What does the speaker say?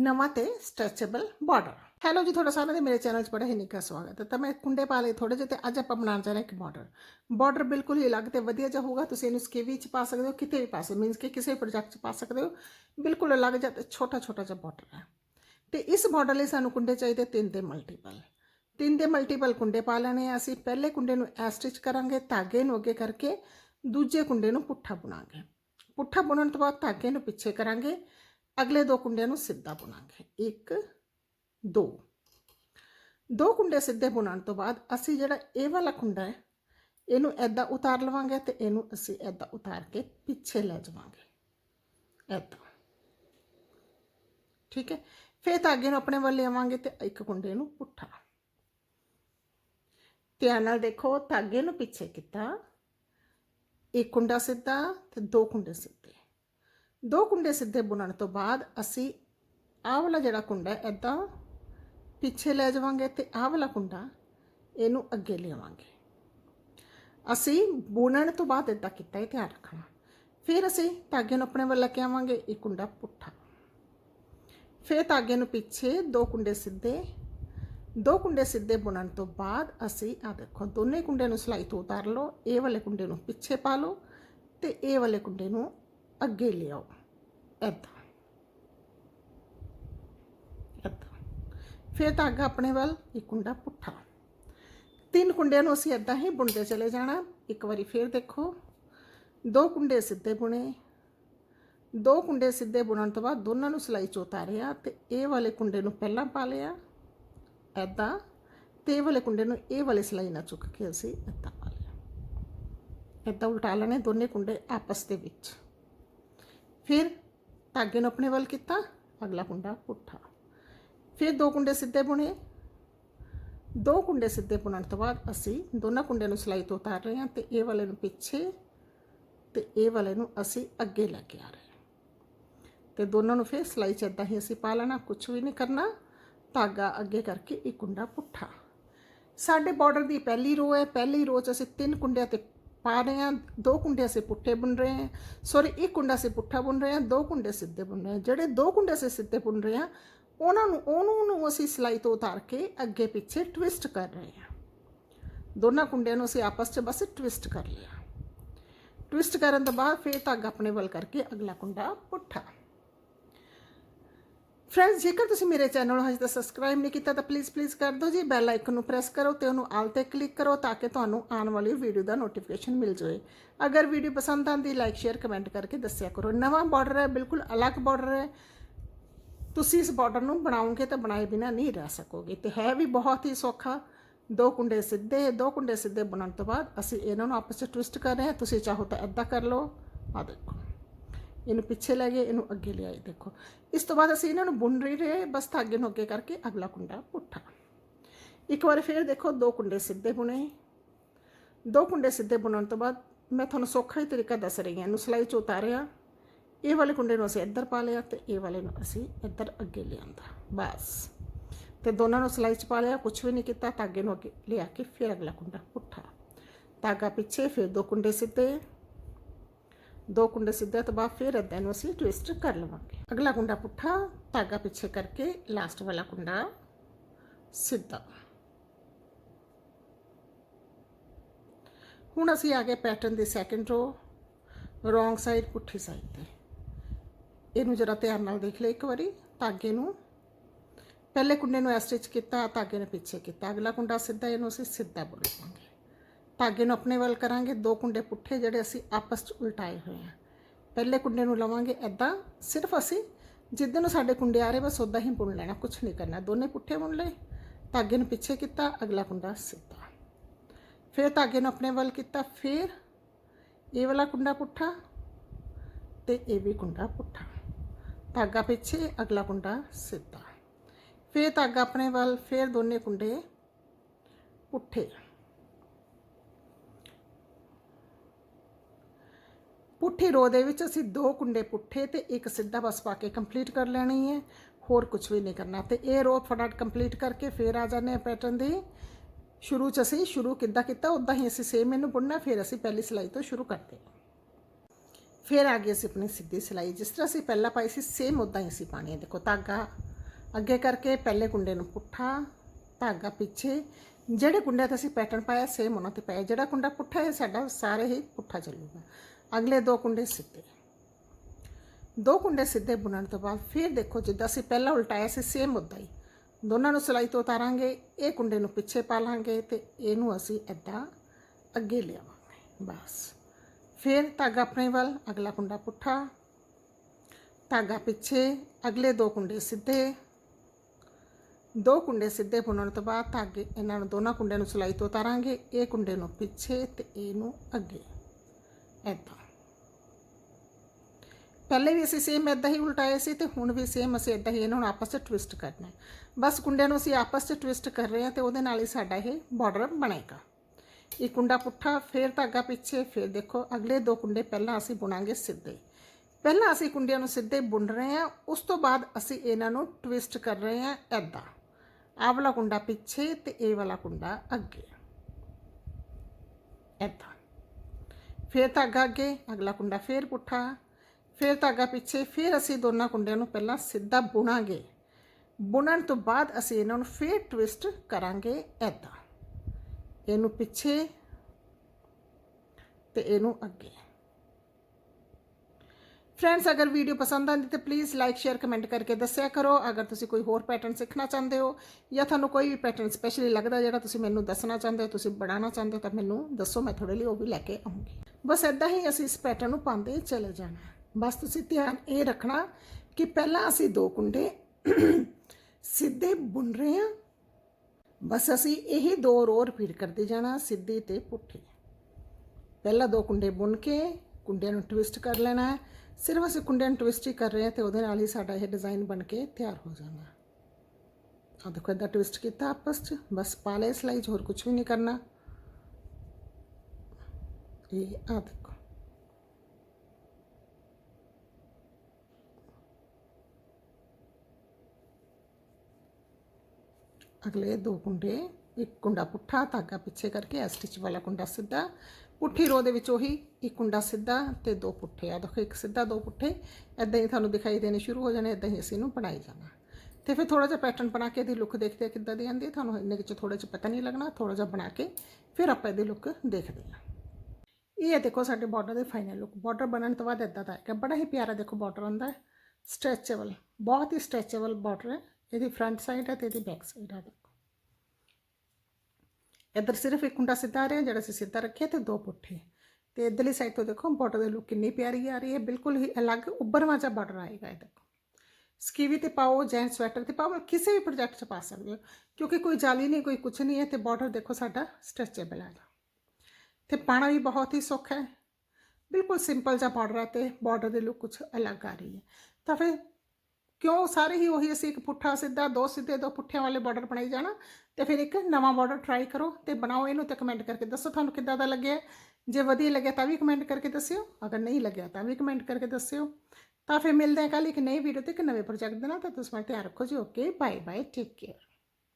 ਨਵਾਂ ਤੇ stretchable border hello ਜੀ ਤੁਹਾਡਾ ਸਾਰਿਆਂ ਦਾ ਮੇਰੇ ਚੈਨਲ 'ਚ ਬੜਾ ਹੀ ਨਿੱਘਾ ਸਵਾਗਤ ਹੈ ਤਾਂ ਮੈਂ ਕੁੰਡੇ ਪਾ ਲਏ ਥੋੜੇ ਜਿਹੇ ਤੇ ਅੱਜ ਆਪਾਂ ਬਣਾਉਣ ਜਾ ਰਹੇ ਇੱਕ ਬਾਰਡਰ ਬਾਰਡਰ ਬਿਲਕੁਲ ਹੀ ਅਲੱਗ ਤੇ ਵਧੀਆ ਜਿਹਾ ਹੋਊਗਾ ਤੁਸੀਂ ਇਹਨੂੰ ਸਕੇਵੀ 'ਚ ਪਾ ਸਕਦੇ ਹੋ ਕਿਤੇ ਵੀ ਪਾ ਸਕਦੇ ਮੀਨਸ ਕਿ ਕਿਸੇ ਪ੍ਰੋਜੈਕਟ 'ਚ ਪਾ ਸਕਦੇ ਹੋ ਬਿਲਕੁਲ ਅਲੱਗ ਜਿਹਾ ਤੇ ਛੋਟਾ ਛੋਟਾ ਜਿਹਾ ਬਾਰਡਰ ਹੈ ਤੇ ਇਸ ਬਾਰਡਰ ਲਈ ਸਾਨੂੰ ਕੁੰਡੇ ਚਾਹੀਦੇ ਤਿੰਨ ਦੇ ਮਲਟੀਪਲ ਤਿੰਨ ਦੇ ਮਲਟੀਪਲ ਕੁੰਡੇ ਪਾ ਲੈਣੇ ਆ ਅਸੀਂ ਪਹਿਲੇ ਕੁੰਡੇ ਨੂੰ ਐ ਸਟਿਚ ਕਰਾਂਗੇ ਧਾਗੇ ਨੂੰ ਅੱਗੇ ਕਰਕੇ ਦੂਜੇ ਕੁੰਡੇ ਨੂੰ ਪੁੱਠਾ ਬੁਣਾਂਗੇ ਪੁੱਠਾ ਬੁਣਨ ਤੋਂ ਬਾਅਦ ਧਾਗੇ ਨੂੰ ਪਿੱਛੇ ਕਰਾਂਗੇ ਅਗਲੇ ਦੋ ਕੁੰਡਿਆਂ ਨੂੰ ਸਿੱਧਾ ਬੁਣਾਂਗੇ। ਇੱਕ, ਦੋ। ਦੋ ਕੁੰਡੇ ਸਿੱਧੇ ਬੁਣਨ ਤੋਂ ਬਾਅਦ ਅਸੀਂ ਜਿਹੜਾ ਇਹ ਵਾਲਾ ਕੁੰਡਾ ਹੈ, ਇਹਨੂੰ ਐਦਾਂ ਉਤਾਰ ਲਵਾਂਗੇ ਤੇ ਇਹਨੂੰ ਅਸੀਂ ਐਦਾਂ ਉਤਾਰ ਕੇ ਪਿੱਛੇ ਲੈ ਜਾਵਾਂਗੇ। ਐਦਾਂ ਠੀਕ ਹੈ? ਫਿਰ ਧਾਗੇ ਨੂੰ ਆਪਣੇ ਵੱਲ ਲਿਆਵਾਂਗੇ ਤੇ ਇੱਕ ਕੁੰਡੇ ਨੂੰ ਪੁੱਠਾ। ਧਿਆਨ ਨਾਲ ਦੇਖੋ, ਧਾਗੇ ਨੂੰ ਪਿੱਛੇ ਕੀਤਾ। ਇੱਕ ਕੁੰਡਾ ਸਿੱਧਾ ਤੇ ਦੋ ਕੁੰਡੇ ਸਿੱਧੇ। ਦੋ ਕੁੰਡੇ ਸਿੱਧੇ ਬੁਣਨ ਤੋਂ ਬਾਅਦ ਅਸੀਂ ਆਹ ਵਾਲਾ ਜਿਹੜਾ ਕੁੰਡਾ ਹੈ ਐਦਾਂ ਪਿੱਛੇ ਲੈ ਜਾਵਾਂਗੇ ਤੇ ਆਹ ਵਾਲਾ ਕੁੰਡਾ ਇਹਨੂੰ ਅੱਗੇ ਲਿਆਵਾਂਗੇ। ਅਸੀਂ ਬੁਣਨ ਤੋਂ ਬਾਅਦ ਇਦਾਂ ਕੀਤਾ, ਇਹ ਧਿਆਨ ਰੱਖਣਾ। ਫਿਰ ਅਸੀਂ ਧਾਗੇ ਨੂੰ ਆਪਣੇ ਵੱਲ ਲੈ ਕੇ ਆਵਾਂਗੇ ਇੱਕ ਕੁੰਡਾ ਪੁੱਠਾ। ਫਿਰ ਧਾਗੇ ਨੂੰ ਪਿੱਛੇ ਦੋ ਕੁੰਡੇ ਸਿੱਧੇ, ਦੋ ਕੁੰਡੇ ਸਿੱਧੇ ਬੁਣਨ ਤੋਂ ਬਾਅਦ ਅਸੀਂ ਆ ਦੇਖੋ, ਦੋਨੇ ਕੁੰਡੇ ਨੂੰ ਸਲਾਈ ਤੋਂ ਉਤਾਰ ਲਓ, ਇਹ ਵਾਲੇ ਕੁੰਡੇ ਨੂੰ ਪਿੱਛੇ ਪਾ ਲਓ ਤੇ ਇਹ ਵਾਲੇ ਕੁੰਡੇ ਨੂੰ ਅੱਗੇ ਲਿਆਓ। ਐਦਾਂ ਐਦਾਂ ਫਿਰ ਧਾਗਾ ਆਪਣੇ ਵੱਲ, ਇੱਕ ਕੁੰਡਾ ਪੁੱਠਾ। ਤਿੰਨ ਕੁੰਡਿਆਂ ਨੂੰ ਅਸੀਂ ਐਦਾਂ ਹੀ ਬੁਣਦੇ ਚਲੇ ਜਾਣਾ। ਇੱਕ ਵਾਰੀ ਫਿਰ ਦੇਖੋ। ਦੋ ਕੁੰਡੇ ਸਿੱਧੇ ਬੁਣੇ। ਦੋ ਕੁੰਡੇ ਸਿੱਧੇ ਬੁਣਨ ਤੋਂ ਬਾਅਦ ਦੋਨਾਂ ਨੂੰ ਸਲਾਈ ਚੋਂ ਉਤਾਰਿਆ ਤੇ ਇਹ ਵਾਲੇ ਕੁੰਡੇ ਨੂੰ ਪਹਿਲਾਂ ਪਾ ਲਿਆ। ਐਦਾਂ ਤੇ ਇਹ ਵਾਲੇ ਕੁੰਡੇ ਨੂੰ ਇਹ ਵਾਲੇ ਸਲਾਈ ਨਾਲ ਚੁੱਕ ਕੇ ਅਸੀਂ ਐਦਾਂ ਪਾ ਲਿਆ। ਐਦਾਂ ਉਲਟਾ ਲੈਣੇ ਦੋਨੇ ਕੁੰਡੇ ਆਪਸ ਦੇ ਵਿੱਚ। ਫਿਰ ਧਾਗੇ ਨੂੰ ਆਪਣੇ ਵੱਲ ਕੀਤਾ, ਅਗਲਾ ਕੁੰਡਾ ਪੁੱਠਾ। ਫਿਰ ਦੋ ਕੁੰਡੇ ਸਿੱਧੇ ਬੁਣੇ। ਦੋ ਕੁੰਡੇ ਸਿੱਧੇ ਬੁਣਨ ਤੋਂ ਬਾਅਦ ਅਸੀਂ ਦੋਨਾਂ ਕੁੰਡਿਆਂ ਨੂੰ ਸਲਾਈ ਤੋਂ ਉਤਾਰ ਰਹੇ ਹਾਂ ਤੇ ਇਹ ਵਾਲੇ ਨੂੰ ਪਿੱਛੇ ਤੇ ਇਹ ਵਾਲੇ ਨੂੰ ਅਸੀਂ ਅੱਗੇ ਲੈ ਕੇ ਆ ਰਹੇ ਹਾਂ। ਤੇ ਦੋਨਾਂ ਨੂੰ ਫਿਰ ਸਲਾਈ ਚ ਇਦਾਂ ਹੀ ਅਸੀਂ ਪਾ ਲੈਣਾ ਕੁਝ ਵੀ ਨਹੀਂ ਕਰਨਾ। ਧਾਗਾ ਅੱਗੇ ਕਰਕੇ ਇੱਕ ਕੁੰਡਾ ਪੁੱਠਾ। ਸਾਡੇ ਬਾਰਡਰ ਦੀ ਪਹਿਲੀ ਰੋ ਹੈ। ਪਹਿਲੀ ਰੋ 'ਚ ਅਸੀਂ ਤਿੰਨ ਕੁੰਡਿਆਂ ਤੇ ਪਾ ਰਹੇ ਹਾਂ, ਦੋ ਕੁੰਡੇ ਅਸੀਂ ਪੁੱਠੇ ਬੁਣ ਰਹੇ ਹਾਂ ਸੌਰੀ ਇੱਕ ਕੁੰਡਾ ਅਸੀਂ ਪੁੱਠਾ ਬੁਣ ਰਹੇ ਹਾਂ, ਦੋ ਕੁੰਡੇ ਸਿੱਧੇ ਬੁਣ ਰਹੇ ਹਾਂ। ਜਿਹੜੇ ਦੋ ਕੁੰਡੇ ਅਸੀਂ ਸਿੱਧੇ ਬੁਣ ਰਹੇ ਹਾਂ, ਉਹਨਾਂ ਨੂੰ, ਉਹਨੂੰ ਨੂੰ ਅਸੀਂ ਸਿਲਾਈ ਤੋਂ ਉਤਾਰ ਕੇ ਅੱਗੇ ਪਿੱਛੇ ਟਵਿਸਟ ਕਰ ਰਹੇ ਹਾਂ। ਦੋਨਾਂ ਕੁੰਡਿਆਂ ਨੂੰ ਅਸੀਂ ਆਪਸ 'ਚ ਬਸ ਟਵਿਸਟ ਕਰ ਲਿਆ। ਟਵਿਸਟ ਕਰਨ ਤੋਂ ਬਾਅਦ ਫਿਰ ਧਾਗਾ ਆਪਣੇ ਵੱਲ ਕਰਕੇ ਅਗਲਾ ਕੁੰਡਾ ਪੁੱਠਾ। ਫਰੈਂਡਸ ਜੇਕਰ ਤੁਸੀਂ ਮੇਰੇ ਚੈਨਲ ਨੂੰ ਹਜੇ ਤੱਕ ਸਬਸਕ੍ਰਾਈਬ ਨਹੀਂ ਕੀਤਾ ਤਾਂ ਪਲੀਜ਼ ਪਲੀਜ਼ ਕਰ ਦਿਓ ਜੀ। ਬੈਲ ਆਈਕਨ ਨੂੰ ਪ੍ਰੈਸ ਕਰੋ ਤੇ ਉਹਨੂੰ ਆਲ ਤੇ ਕਲਿੱਕ ਕਰੋ ਤਾਂ ਕਿ ਤੁਹਾਨੂੰ ਆਉਣ ਵਾਲੀ ਵੀਡੀਓ ਦਾ ਨੋਟੀਫਿਕੇਸ਼ਨ ਮਿਲ ਜਾਵੇ। ਅਗਰ ਵੀਡੀਓ ਪਸੰਦ ਆਂਦੀ ਲਾਈਕ ਸ਼ੇਅਰ ਕਮੈਂਟ ਕਰਕੇ ਦੱਸਿਆ ਕਰੋ। ਨਵਾਂ ਬਾਰਡਰ ਹੈ, ਬਿਲਕੁਲ ਅਲੱਗ ਬਾਰਡਰ ਹੈ। ਤੁਸੀਂ ਇਸ ਬਾਰਡਰ ਨੂੰ ਬਣਾਓਗੇ ਤਾਂ ਬਣਾਏ ਬਿਨਾ ਨਹੀਂ ਰਹਿ ਸਕੋਗੇ। ਤੇ ਹੈ ਵੀ ਬਹੁਤ ਹੀ ਸੌਖਾ। ਦੋ ਕੁੰਡੇ ਸਿੱਧੇ, ਦੋ ਕੁੰਡੇ ਸਿੱਧੇ ਬਣਨ ਤੋਂ ਬਾਅਦ ਅਸੀਂ ਇਹਨਾਂ ਨੂੰ ਆਪਸ ਵਿੱਚ ਟਵਿਸਟ ਕਰ ਰਹੇ ਹਾਂ। ਤੁਸੀਂ ਚਾਹੋ ਤਾਂ ਐਦਾਂ ਕਰ ਲਓ। ਆ ਦੇਖੋ। ਇਹਨੂੰ ਪਿੱਛੇ ਲੈ ਗਏ, ਇਹਨੂੰ ਅੱਗੇ ਲਿਆਏ, ਦੇਖੋ। ਇਸ ਤੋਂ ਬਾਅਦ ਅਸੀਂ ਇਹਨਾਂ ਨੂੰ ਬੁਣ ਰਹੀ ਰਹੇ, ਬਸ ਧਾਗੇ ਨੂੰ ਅੱਗੇ ਕਰਕੇ ਅਗਲਾ ਕੁੰਡਾ ਪੁੱਠਾ। ਇੱਕ ਵਾਰ ਫਿਰ ਦੇਖੋ, ਦੋ ਕੁੰਡੇ ਸਿੱਧੇ ਬੁਣੇ। ਦੋ ਕੁੰਡੇ ਸਿੱਧੇ ਬੁਣਨ ਤੋਂ ਬਾਅਦ ਮੈਂ ਤੁਹਾਨੂੰ ਸੌਖਾ ਹੀ ਤਰੀਕਾ ਦੱਸ ਰਹੀ ਹਾਂ। ਇਹਨੂੰ ਸਲਾਈ ਚ ਉਤਾਰਿਆ। ਇਹ ਵਾਲੇ ਕੁੰਡੇ ਨੂੰ ਅਸੀਂ ਇੱਧਰ ਪਾ ਲਿਆ ਤੇ ਇਹ ਵਾਲੇ ਨੂੰ ਅਸੀਂ ਇੱਧਰ ਅੱਗੇ ਲਿਆਂਦਾ। ਬਸ। ਤੇ ਦੋਨਾਂ ਨੂੰ ਸਲਾਈ ਚ ਪਾ ਲਿਆ ਕੁਝ ਵੀ ਨਹੀਂ ਕੀਤਾ, ਧਾਗੇ ਨੂੰ ਅੱਗੇ ਲਿਆ ਕੇ ਫਿਰ ਅਗਲਾ ਕੁੰਡਾ ਪੁੱਠਾ। ਧਾਗਾ ਪਿੱਛੇ, ਫਿਰ ਦੋ ਕੁੰਡੇ ਸਿੱਧੇ। ਦੋ ਕੁੰਡੇ ਸਿੱਧੇ ਤੋਂ ਬਾਅਦ ਫਿਰ ਇੱਦਾਂ ਨੂੰ ਅਸੀਂ ਟਵਿਸਟ ਕਰ ਲਵਾਂਗੇ। ਅਗਲਾ ਕੁੰਡਾ ਪੁੱਠਾ, ਧਾਗਾ ਪਿੱਛੇ ਕਰਕੇ ਲਾਸਟ ਵਾਲਾ ਕੁੰਡਾ ਸਿੱਧਾ। ਹੁਣ ਅਸੀਂ ਆ ਗਏ ਪੈਟਰਨ ਦੀ ਸੈਕੰਡ ਰੋ ਰੋਂਗ ਸਾਈਡ ਪੁੱਠੀ ਸਾਈਡ ਤੇ। ਇਹਨੂੰ ਜਰਾ ਧਿਆਨ ਨਾਲ ਦੇਖ ਲਿਓ ਇੱਕ ਵਾਰੀ, ਧਾਗੇ ਨੂੰ। ਪਹਿਲੇ ਕੁੰਡੇ ਨੂੰ ਸਟਿਚ ਕੀਤਾ, ਧਾਗੇ ਨੇ ਪਿੱਛੇ ਕੀਤਾ। ਅਗਲਾ ਕੁੰਡਾ ਸਿੱਧਾ, ਇਹਨੂੰ ਅਸੀਂ ਸਿੱਧਾ ਬੁਣਾਂਗੇ ਧਾਗੇ ਨੂੰ ਆਪਣੇ ਵੱਲ ਕਰਾਂਗੇ, ਦੋ ਕੁੰਡੇ ਪੁੱਠੇ ਜਿਹੜੇ ਅਸੀਂ ਆਪਸ 'ਚ ਉਲਟਾਏ ਹੋਏ ਆ। ਪਹਿਲੇ ਕੁੰਡੇ ਨੂੰ ਲਵਾਂਗੇ ਐਦਾਂ ਸਿਰਫ ਅਸੀਂ ਜਿੱਦਾਂ ਨੂੰ ਸਾਡੇ ਕੁੰਡੇ ਆ ਰਹੇ, ਬਸ ਉਦਾਂ ਹੀ ਬੁਣ ਲੈਣਾ ਕੁਝ ਨਹੀਂ ਕਰਨਾ। ਦੋਨੇ ਪੁੱਠੇ ਬੁਣ ਲਏ, ਧਾਗੇ ਨੂੰ ਪਿੱਛੇ ਕੀਤਾ, ਅਗਲਾ ਕੁੰਡਾ ਸਿੱਧਾ। ਫਿਰ ਧਾਗੇ ਨੂੰ ਆਪਣੇ ਵੱਲ ਕੀਤਾ, ਫਿਰ ਇਹ ਵਾਲਾ ਕੁੰਡਾ ਪੁੱਠਾ ਤੇ ਇਹ ਵੀ ਕੁੰਡਾ ਪੁੱਠਾ। ਧਾਗਾ ਪਿੱਛੇ, ਅਗਲਾ ਕੁੰਡਾ ਸਿੱਧਾ। ਫਿਰ ਧਾਗਾ ਆਪਣੇ ਵੱਲ, ਫਿਰ ਦੋਨੇ ਕੁੰਡੇ ਪੁੱਠੇ। ਪੁੱਠੀ ਰੋ ਦੇ ਵਿੱਚ ਅਸੀਂ ਦੋ ਕੁੰਡੇ ਪੁੱਠੇ ਤੇ ਇੱਕ ਸਿੱਧਾ ਬਸ ਪਾ ਕੇ ਕੰਪਲੀਟ ਕਰ ਲੈਣੀ ਹੈ। ਹੋਰ ਕੁਝ ਵੀ ਨਹੀਂ ਕਰਨਾ। ਤੇ ਇਹ ਰੋ ਫਟਾਫਟ ਕੰਪਲੀਟ ਕਰਕੇ ਫਿਰ ਆ ਜਾਂਦੇ ਆ ਪੈਟਰਨ ਦੀ। ਸ਼ੁਰੂ ਚ ਅਸੀਂ ਸ਼ੁਰੂ ਕਿੱਦਾਂ ਕੀਤਾ ਉਦਾਂ ਹੀ ਅਸੀਂ ਸੇਮ ਇਹਨੂੰ ਬੁਣਨਾ, ਫਿਰ ਅਸੀਂ ਪਹਿਲੀ ਸਿਲਾਈ ਤੋਂ ਸ਼ੁਰੂ ਕਰਦੇ ਫਿਰ ਆ ਗਈ ਅਸੀਂ ਆਪਣੀ ਸਿੱਧੀ ਸਿਲਾਈ। ਜਿਸ ਤਰ੍ਹਾਂ ਅਸੀਂ ਪਹਿਲਾਂ ਪਾਈ ਸੀ ਸੇਮ ਉਦਾਂ ਹੀ ਅਸੀਂ ਪਾਣੀ ਹੈ। ਦੇਖੋ ਧਾਗਾ ਅੱਗੇ ਕਰਕੇ, ਪਹਿਲੇ ਕੁੰਡੇ ਨੂੰ ਪੁੱਠਾ, ਧਾਗਾ ਪਿੱਛੇ। ਜਿਹੜੇ ਕੁੰਡੇ ਤੇ ਅਸੀਂ ਪੈਟਰਨ ਪਾਇਆ ਸੇਮ ਉਹਨਾਂ ਤੇ ਪਾਇਆ ਜਿਹੜਾ ਕੁੰਡਾ ਪੁੱਠਾ ਹੈ, ਸਾਡਾ ਸਾਰੇ ਹੀ ਪੁੱਠਾ ਚੱਲੂਗਾ। ਅਗਲੇ ਦੋ ਕੁੰਡੇ ਸਿੱਧੇ। ਦੋ ਕੁੰਡੇ ਸਿੱਧੇ ਬੁਣਨ ਤੋਂ ਬਾਅਦ ਫਿਰ ਦੇਖੋ ਜਿੱਦਾਂ ਅਸੀਂ ਪਹਿਲਾਂ ਉਲਟਾਇਆ ਸੀ ਸੇਮ ਉਦਾਂ ਹੀ। ਦੋਨਾਂ ਨੂੰ ਸਿਲਾਈ ਤੋਂ ਉਤਾਰਾਂਗੇ, ਇਹ ਕੁੰਡੇ ਨੂੰ ਪਿੱਛੇ ਪਾ ਲਾਂਗੇ ਤੇ ਇਹਨੂੰ ਅਸੀਂ ਐਦਾਂ ਅੱਗੇ ਲਿਆਵਾਂਗੇ, ਬਸ। ਫਿਰ ਧਾਗਾ ਆਪਣੇ ਵੱਲ, ਅਗਲਾ ਕੁੰਡਾ ਪੁੱਠਾ। ਧਾਗਾ ਪਿੱਛੇ, ਅਗਲੇ ਦੋ ਕੁੰਡੇ ਸਿੱਧੇ। ਦੋ ਕੁੰਡੇ ਸਿੱਧੇ ਬੁਣਨ ਤੋਂ ਬਾਅਦ ਧਾਗੇ, ਇਹਨਾਂ ਨੂੰ ਦੋਨਾਂ ਕੁੰਡਿਆਂ ਨੂੰ ਸਿਲਾਈ ਤੋਂ ਉਤਾਰਾਂਗੇ, ਇਹ ਕੁੰਡੇ ਨੂੰ ਪਿੱਛੇ ਤੇ ਇਹਨੂੰ ਅੱਗੇ। ਐਦਾਂ ਪਹਿਲੇ ਵੀ ਅਸੀਂ ਸੇਮ ਇਦਾਂ ਹੀ ਉਲਟਾਏ ਸੀ ਤੇ ਹੁਣ ਵੀ ਸੇਮ ਅਸੀਂ ਇਦਾਂ ਹੀ ਇਹਨਾਂ ਨੂੰ ਆਪਸ ਵਿੱਚ ਟਵਿਸਟ ਕਰਨਾ ਹੈ। ਬਸ ਕੁੰਡਿਆਂ ਨੂੰ ਅਸੀਂ ਆਪਸ ਵਿੱਚ ਟਵਿਸਟ ਕਰ ਰਹੇ ਹਾਂ ਤੇ ਉਹਦੇ ਨਾਲ ਹੀ ਸਾਡਾ ਇਹ ਬਾਰਡਰ ਬਣੇਗਾ। ਇਹ ਕੁੰਡਾ ਪੁੱਠਾ, ਫਿਰ ਧਾਗਾ ਪਿੱਛੇ, ਫਿਰ ਦੇਖੋ ਅਗਲੇ ਦੋ ਕੁੰਡੇ ਪਹਿਲਾਂ ਅਸੀਂ ਬੁਣਾਂਗੇ ਸਿੱਧੇ। ਪਹਿਲਾਂ ਅਸੀਂ ਕੁੰਡਿਆਂ ਨੂੰ ਸਿੱਧੇ ਬੁਣ ਰਹੇ ਹਾਂ, ਉਸ ਤੋਂ ਬਾਅਦ ਅਸੀਂ ਇਹਨਾਂ ਨੂੰ ਟਵਿਸਟ ਕਰ ਰਹੇ ਹਾਂ ਐਦਾਂ ਆਹ ਵਾਲਾ ਕੁੰਡਾ ਪਿੱਛੇ ਤੇ ਇਹ ਵਾਲਾ ਕੁੰਡਾ ਅੱਗੇ। ਐਦਾਂ ਫਿਰ ਧਾਗਾ ਅੱਗੇ, ਅਗਲਾ ਕੁੰਡਾ ਫਿਰ ਪੁੱਠਾ। ਫਿਰ ਧਾਗਾ ਪਿੱਛੇ, ਫਿਰ ਅਸੀਂ ਦੋਨਾਂ ਕੁੰਡਿਆਂ ਨੂੰ ਪਹਿਲਾਂ ਸਿੱਧਾ ਬੁਣਾਂਗੇ। ਬੁਣਨ ਤੋਂ ਬਾਅਦ ਅਸੀਂ ਇਹਨਾਂ ਨੂੰ ਫਿਰ ਟਵਿਸਟ ਕਰਾਂਗੇ ਐਦਾਂ ਇਹਨੂੰ ਪਿੱਛੇ ਤੇ ਇਹਨੂੰ ਅੱਗੇ। ਫਰੈਂਡਸ ਅਗਰ ਵੀਡੀਓ ਪਸੰਦ ਆਂਦੀ ਤਾਂ ਪਲੀਜ਼ ਲਾਈਕ ਸ਼ੇਅਰ ਕਮੈਂਟ ਕਰਕੇ ਦੱਸਿਆ ਕਰੋ। ਅਗਰ ਤੁਸੀਂ ਕੋਈ ਹੋਰ ਪੈਟਰਨ ਸਿੱਖਣਾ ਚਾਹੁੰਦੇ ਹੋ ਜਾਂ ਤੁਹਾਨੂੰ ਕੋਈ ਵੀ ਪੈਟਰਨ ਸਪੈਸ਼ਲੀ ਲੱਗਦਾ ਜਿਹੜਾ ਤੁਸੀਂ ਮੈਨੂੰ ਦੱਸਣਾ ਚਾਹੁੰਦੇ ਹੋ, ਤੁਸੀਂ ਬਣਾਉਣਾ ਚਾਹੁੰਦੇ ਹੋ ਤਾਂ ਮੈਨੂੰ ਦੱਸੋ, ਮੈਂ ਤੁਹਾਡੇ ਲਈ ਉਹ ਵੀ ਲੈ ਕੇ ਆਉਂਗੀ। ਬਸ ਇਦਾਂ ਹੀ ਅਸੀਂ ਇਸ ਪੈਟਰਨ ਨੂੰ ਪਾਉਂਦੇ ਚਲੇ ਜਾਣਾ। ਬਸ ਤੁਸੀਂ ਧਿਆਨ ਇਹ ਰੱਖਣਾ ਕਿ ਪਹਿਲਾਂ ਅਸੀਂ ਦੋ ਕੁੰਡੇ ਸਿੱਧੇ ਬੁਣ ਰਹੇ ਹਾਂ। ਬਸ ਅਸੀਂ ਇਹੀ ਦੋ ਰੋ ਰਿਪੀਟ ਕਰਦੇ ਜਾਣਾ, ਸਿੱਧੇ ਤੇ ਪੁੱਠੇ। ਪਹਿਲਾਂ ਦੋ ਕੁੰਡੇ ਬੁਣ ਕੇ ਕੁੰਡਿਆਂ ਨੂੰ ਟਵਿਸਟ ਕਰ ਲੈਣਾ ਸਿਰਫ ਅਸੀਂ ਕੁੰਡਿਆਂ ਨੂੰ ਟਵਿਸਟ ਹੀ ਕਰ ਰਹੇ ਹਾਂ ਤੇ ਉਹਦੇ ਨਾਲ ਹੀ ਸਾਡਾ ਇਹ ਡਿਜ਼ਾਈਨ ਬਣ ਕੇ ਤਿਆਰ ਹੋ ਜਾਣਾ ਆ ਦੇਖੋ ਇਦਾਂ ਟਵਿਸਟ ਕੀਤਾ ਆਪਸ ਚ। ਬਸ ਪਾ ਲਿਆ ਸਲਾਈ 'ਚ ਹੋਰ ਕੁਝ ਵੀ ਨਹੀਂ ਕਰਨਾ। ਇਹ ਆ ਦੇਖੋ ਅਗਲੇ ਦੋ ਕੁੰਡੇ ਇੱਕ ਕੁੰਡਾ ਪੁੱਠਾ ਧਾਗਾ ਪਿੱਛੇ ਕਰਕੇ ਐ ਸਟਿਚ ਵਾਲਾ ਕੁੰਡਾ ਸਿੱਧਾ ਪੁੱਠੀ ਰੋ ਦੇ ਵਿੱਚ ਉਹੀ ਇੱਕ ਕੁੰਡਾ ਸਿੱਧਾ ਤੇ ਦੋ ਪੁੱਠੇ ਆ ਦੇਖੋ ਇੱਕ ਸਿੱਧਾ ਦੋ ਪੁੱਠੇ ਐਦਾਂ ਹੀ ਤੁਹਾਨੂੰ ਦਿਖਾਈ ਦੇਣੇ ਸ਼ੁਰੂ ਹੋ ਜਾਣੇ ਐਦਾਂ ਹੀ ਅਸੀਂ ਇਹਨੂੰ ਬਣਾਈ ਜਾਣਾ ਤੇ ਫਿਰ ਥੋੜਾ ਜਿਹਾ ਪੈਟਰਨ ਬਣਾ ਕੇ ਇਹਦੀ ਲੁੱਕ ਦੇਖਦੇ ਆ ਕਿੱਦਾਂ ਦੀ ਆਉਂਦੀ ਤੁਹਾਨੂੰ ਇੰਨੇ ਵਿੱਚ ਥੋੜਾ ਜਿਹਾ ਪਤਾ ਨਹੀਂ ਲੱਗਣਾ ਥੋੜਾ ਜਿਹਾ ਬਣਾ ਕੇ ਫਿਰ ਆਪਾਂ ਇਹਦੀ ਲੁੱਕ ਦੇਖਦੇ ਹਾਂ ਇਹ ਹੈ ਦੇਖੋ ਸਾਡੇ ਬਾਰਡਰ ਦੇ ਫਾਈਨਲ ਲੁੱਕ ਬਾਰਡਰ ਬਣਨ ਤੋਂ ਬਾਅਦ ਇਦਾਂ ਦਾ ਹੈ ਬੜਾ ਹੀ ਪਿਆਰਾ ਦੇਖੋ ਬਾਰਡਰ ਆਉਂਦਾ ਹੈ ਸਟ੍ਰੈਚੇਬਲ ਬਹੁਤ ਹੀ ਸਟ੍ਰੈਚੇਬਲ ਬਾਰਡਰ ਹੈ, ਇਹਦੀ ਫਰੰਟ ਸਾਈਡ ਹੈ ਤੇ ਇਹਦੀ ਬੈਕ ਸਾਈਡ ਹੈ ਦੇਖੋ। ਇੱਧਰ ਸਿਰਫ ਇੱਕ ਕੁੰਡਾ ਸਿੱਧਾ ਆ ਰਿਹਾ, ਜਿਹੜਾ ਅਸੀਂ ਸਿੱਧਾ ਰੱਖਿਆ ਤੇ ਦੋ ਪੁੱਠੇ। ਤੇ ਇਧਰਲੀ ਸਾਈਡ ਤੋਂ ਦੇਖੋ ਬਾਰਡਰ ਦੇ ਲੁੱਕ ਕਿੰਨੀ ਪਿਆਰੀ ਆ ਰਹੀ ਹੈ, ਬਿਲਕੁਲ ਹੀ ਅਲੱਗ ਉੱਭਰਵਾਂ ਜਿਹਾ ਬਾਰਡਰ ਆਏਗਾ ਇਹ ਦੇਖੋ। ਸਕੀਵੀ ਤੇ ਪਾਓ ਜੈਨ ਸਵੈਟਰ ਤੇ ਪਾਓ ਕਿਸੇ ਵੀ ਪ੍ਰੋਜੈਕਟ 'ਚ ਪਾ ਸਕਦੇ ਹੋ, ਕਿਉਂਕਿ ਕੋਈ ਜਾਲੀ ਨਹੀਂ, ਕੋਈ ਕੁਝ ਨਹੀਂ ਹੈ ਤੇ ਬਾਰਡਰ ਦੇਖੋ ਸਾਡਾ ਸਟ੍ਰੈਚੇਬਲ ਹੈ ਤੇ ਪਾਣਾ ਵੀ ਬਹੁਤ ਹੀ ਸੌਖਾ ਹੈ। ਬਿਲਕੁਲ ਸਿੰਪਲ ਜਿਹਾ ਬਾਰਡਰ ਹੈ ਤੇ ਬਾਰਡਰ ਦੇ ਲੁੱਕ ਕੁਝ ਅਲੱਗ ਆ ਰਹੀ ਹੈ। ਤਾਂ ਫਿਰ ਕਿਉਂ ਸਾਰੇ ਹੀ ਉਹੀ ਅਸੀਂ ਇੱਕ ਪੁੱਠਾ ਸਿੱਧਾ, ਦੋ ਸਿੱਧੇ, ਦੋ ਪੁੱਠਿਆਂ ਵਾਲੇ ਬਾਰਡਰ ਬਣਾਈ ਜਾਣਾ? ਤੇ ਫਿਰ ਇੱਕ ਨਵਾਂ ਬਾਰਡਰ ਟਰਾਈ ਕਰੋ ਤੇ ਬਣਾਓ ਇਹਨੂੰ ਤੇ ਕਮੈਂਟ ਕਰਕੇ ਦੱਸੋ ਤੁਹਾਨੂੰ ਕਿੱਦਾਂ ਦਾ ਲੱਗਿਆ। ਜੇ ਵਧੀਆ ਲੱਗਿਆ ਤਾਂ ਵੀ ਕਮੈਂਟ ਕਰਕੇ ਦੱਸਿਓ, ਅਗਰ ਨਹੀਂ ਲੱਗਿਆ ਤਾਂ ਵੀ ਕਮੈਂਟ ਕਰਕੇ ਦੱਸਿਓ। ਤਾਂ ਫਿਰ ਮਿਲਦੇ ਹਾਂ ਕੱਲ ਇੱਕ ਨਈ ਵੀਡੀਓ ਤੇ ਇੱਕ ਨਵੇਂ ਪ੍ਰੋਜੈਕਟ ਦੇ ਨਾਲ ਤਾਂ ਤੁਸੀਂ ਮੈਂ ਧਿਆਨ ਰੱਖੋ ਜੀ। Okay bye bye take care